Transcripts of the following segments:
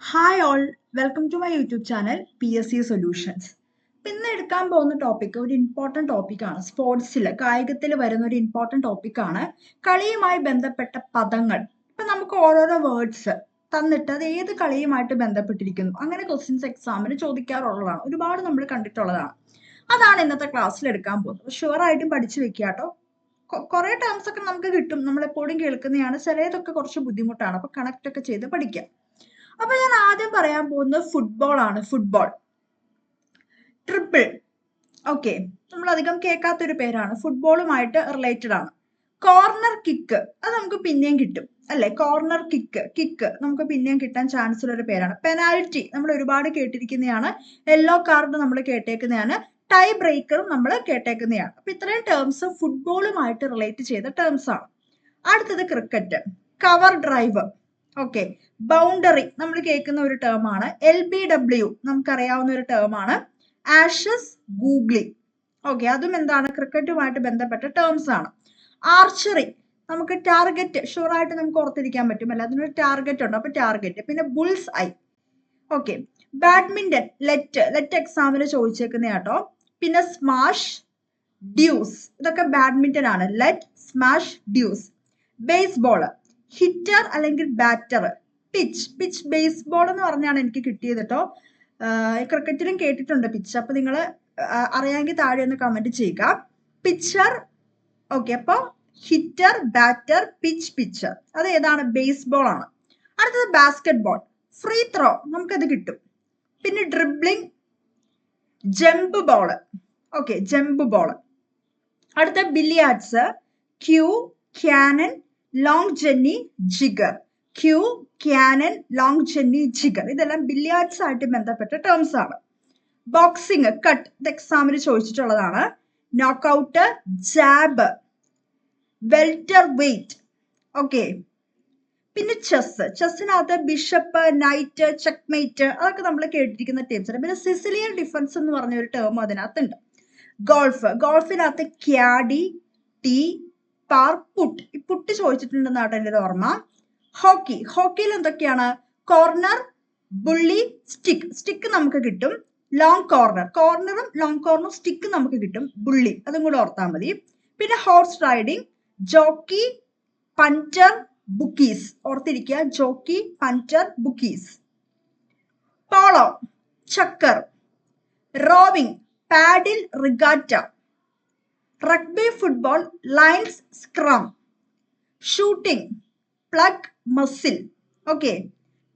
Hi all welcome to my YouTube channel P S C solutions ഇന്ന് എടുക്കാൻ പോകുന്ന topic ഒരു ഇമ്പോർട്ടന്റ് ടോപ്പിക്കാണ് സ്പോർട്സിൽ കായികത്തിൽ വരുന്ന ഒരു ഇമ്പോർട്ടന്റ് ടോപ്പിക്കാണ് കളിയുമായി ബന്ധപ്പെട്ട പദങ്ങൾ. ഇപ്പം നമുക്ക് ഓരോരോ വേർഡ്സ് തന്നിട്ട് അത് ഏത് കളിയുമായിട്ട് ബന്ധപ്പെട്ടിരിക്കുന്നു? അങ്ങനെ ക്വസ്റ്റ്യൻസ് എക്സാമിന് ചോദിക്കാറുള്ളതാണ്. ഒരുപാട് നമ്മൾ കണ്ടിട്ടുള്ളതാണ്. അതാണ് ഇന്നത്തെ ക്ലാസ്സിൽ എടുക്കാൻ പോകുന്നത്. ഷുവർ ആയിട്ടും പഠിച്ചു വെക്കുക കേട്ടോ. കുറെ ടേംസ് ഒക്കെ നമുക്ക് കിട്ടും. നമ്മൾ എപ്പോഴും കേൾക്കുന്നതാണ്. ചിലതൊക്കെ കുറച്ച് ബുദ്ധിമുട്ടാണ്. അപ്പോൾ കണക്ട് ഒക്കെ ചെയ്ത് പഠിക്കാം. അപ്പൊ ഞാൻ ആദ്യം പറയാൻ പോകുന്നത് ഫുട്ബോൾ ആണ്. ഫുട്ബോൾ ട്രിപ്പിൾ ഓക്കെ നമ്മൾ അധികം കേൾക്കാത്തൊരു പേരാണ്. ഫുട്ബോളുമായിട്ട് റിലേറ്റഡ് ആണ്. കോർണർ കിക്ക് അത് നമുക്ക് പിന്നെയും കിട്ടും. അല്ലെ? കോർണർ കിക്ക് കിക്ക് നമുക്ക് പിന്നെയും കിട്ടാൻ ചാൻസ് ഉള്ള ഒരു പേരാണ്. പെനാൽറ്റി നമ്മൾ ഒരുപാട് കേട്ടിരിക്കുന്നതാണ് യെല്ലോ കാർഡ് നമ്മൾ കേട്ടേക്കുന്നതാണ്. ടൈ ബ്രേക്കറും നമ്മൾ കേട്ടേക്കുന്നതാണ്. അപ്പൊ ഇത്രയും ടേംസ് ഫുട്ബോളുമായിട്ട് റിലേറ്റ് ചെയ്ത ടേംസ് ആണ്. അടുത്തത് cricket cover drive okay boundary നമ്മൾ കേൾക്കുന്ന ഒരു ടേം ആണ്. എൽ ബി ഡബ്ല്യു നമുക്കറിയാവുന്ന ഒരു ടേം ആണ്. ആഷസ് ഗൂഗ്ലി ഓക്കെ അതും എന്താണ്? ക്രിക്കറ്റുമായിട്ട് ബന്ധപ്പെട്ട ടേംസ് ആണ്. ആർച്ചറി നമുക്ക് ടാർഗറ്റ് ഷുവർ ആയിട്ട് നമുക്ക് ഓർത്തിരിക്കാൻ പറ്റും. അല്ല? അതിനൊരു ടാർഗറ്റ് ഉണ്ട്. അപ്പൊ ടാർഗറ്റ് പിന്നെ bulls eye okay badminton let let എക്സാമിന് ചോദിച്ചേക്കുന്ന കേട്ടോ പിന്നെ സ്മാഷ് ഡ്യൂസ് ഇതൊക്കെ ബാഡ്മിന്റൺ ആണ്. Let smash deuce baseball hitter അല്ലെങ്കിൽ ബാറ്റർ പിച്ച് പിച്ച് ബേസ്ബോൾ എന്ന് പറഞ്ഞാണ് എനിക്ക് കിട്ടിയത് കേട്ടോ ക്രിക്കറ്റിലും കേട്ടിട്ടുണ്ട് പിച്ച് അപ്പൊ നിങ്ങൾ അറിയാമെങ്കിൽ താഴെ ഒന്ന് കമന്റ് ചെയ്യുക. പിച്ചർ ഓക്കെ അപ്പോൾ ഹിറ്റർ ബാറ്റർ പിച്ച് പിച്ചർ അത് ഏതാണ്? ബേസ്ബോൾ ആണ്. അടുത്തത് ബാസ്കറ്റ് ബോൾ ഫ്രീ ത്രോ നമുക്കത് കിട്ടും. പിന്നെ dribbling jump ball okay jump ball അടുത്ത billiards cue cannon long jenny jigger cue cannon long jenny jigger ഇതെല്ലാം ബില്ലിയാർഡ്സ് ആയിട്ട് ബന്ധപ്പെട്ട ടേംസ് ആണ്. ബോക്സിങ് കട്ട് ഇത് എക്സാമിന് ചോദിച്ചിട്ടുള്ളതാണ്. Knockout jab welterweight okay പിന്നെ ചെസ് ചെസ്സിനകത്ത് ബിഷപ്പ് നൈറ്റ് ചെക്ക്മേറ്റ് അതൊക്കെ നമ്മൾ കേട്ടിരിക്കുന്ന ടീംസ് പിന്നെ സിസിലിയൻ ഡിഫൻസ് എന്ന് പറഞ്ഞ ഒരു ടേം അതിനകത്തുണ്ട്. ഗോൾഫ് ഗോൾഫിനകത്ത് ക്യാഡി ടീ പാർ പുട്ട്. ഈ പുട്ട് ചോദിച്ചിട്ടുണ്ടെന്നാണ് എന്റെ ഓർമ്മ. ഹോക്കി. ഹോക്കിയിൽ എന്തൊക്കെയാണ്? Corner bully stick. സ്റ്റിക്ക് നമുക്ക് കിട്ടും. Long corner. കോർണറും ലോങ് കോർണറും സ്റ്റിക്ക് നമുക്ക് കിട്ടും. ബുള്ളി. അതും കൂടെ ഓർത്താൽ മതി. പിന്നെ horse riding jockey punter bookies. ഓർത്തിരിക്കുക jockey punter bookies. Polo chukker. Rowing paddle regatta. Rugby football lines scrum shooting plug muzzle okay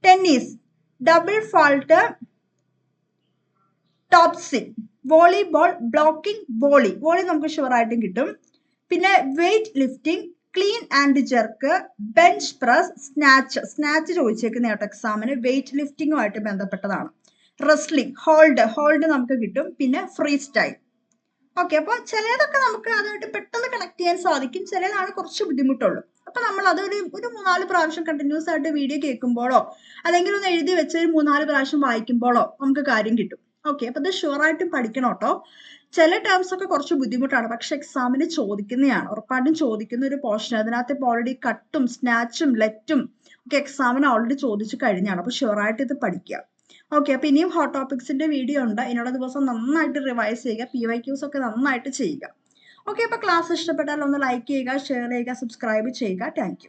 tennis double fault topspin volleyball blocking volley volley നമുക്ക് ഷുവറായിട്ടും കിട്ടും. പിന്നെ weightlifting clean and jerk bench press snatch snatch ചോദിച്ചേക്കുന്ന കേട്ടോ എക്സാമിന് wait ലിഫ്റ്റിംഗുമായിട്ട് ബന്ധപ്പെട്ടതാണ്. Wrestling hold hold നമുക്ക് കിട്ടും. പിന്നെ ഫ്രീ സ്റ്റൈൽ ഓക്കെ അപ്പോൾ ചിലതൊക്കെ നമുക്ക് അതായിട്ട് പെട്ടെന്ന് കണക്ട് ചെയ്യാൻ സാധിക്കും. ചിലതാണ് കുറച്ച് ബുദ്ധിമുട്ടുള്ളൂ. അപ്പൊ നമ്മൾ അതൊരു ഒരു മൂന്നാൽ പ്രാവശ്യം കണ്ടിന്യൂസ് ആയിട്ട് വീഡിയോ കേൾക്കുമ്പോഴോ അല്ലെങ്കിൽ ഒന്ന് എഴുതി വെച്ച് ഒരു മൂന്നാൽ പ്രാവശ്യം വായിക്കുമ്പോഴോ നമുക്ക് കാര്യം കിട്ടും. ഓക്കെ അപ്പൊ ഇത് ഷുവറായിട്ടും പഠിക്കണം കേട്ടോ. ചില ടേംസ് ഒക്കെ കുറച്ച് ബുദ്ധിമുട്ടാണ്. പക്ഷെ എക്സാമിന് ചോദിക്കുന്നതാണ്. ഉറപ്പായിട്ടും ചോദിക്കുന്ന ഒരു പോർഷൻ അതിനകത്ത് ഇപ്പോൾ ഓൾറെഡി കട്ടും സ്നാച്ചും ലെറ്റും ഒക്കെ എക്സാമിന് ഓൾറെഡി ചോദിച്ചു കഴിഞ്ഞാണ്. അപ്പൊ ഷുവറായിട്ട് ഇത് പഠിക്കുക ഓക്കെ അപ്പൊ ഇനിയും ഹോട്ട് ടോപ്പിക്സിന്റെ വീഡിയോ ഉണ്ട്. ഇനിയുള്ള ദിവസം നന്നായിട്ട് റിവൈസ് ചെയ്യുക പി വൈ ക്യൂസ് ഒക്കെ നന്നായിട്ട് ചെയ്യുക. ഓക്കെ അപ്പൊ ക്ലാസ് ഇഷ്ടപ്പെട്ടാൽ ഒന്ന് ലൈക്ക് ചെയ്യുക ഷെയർ ചെയ്യുക സബ്സ്ക്രൈബ് ചെയ്യുക. താങ്ക്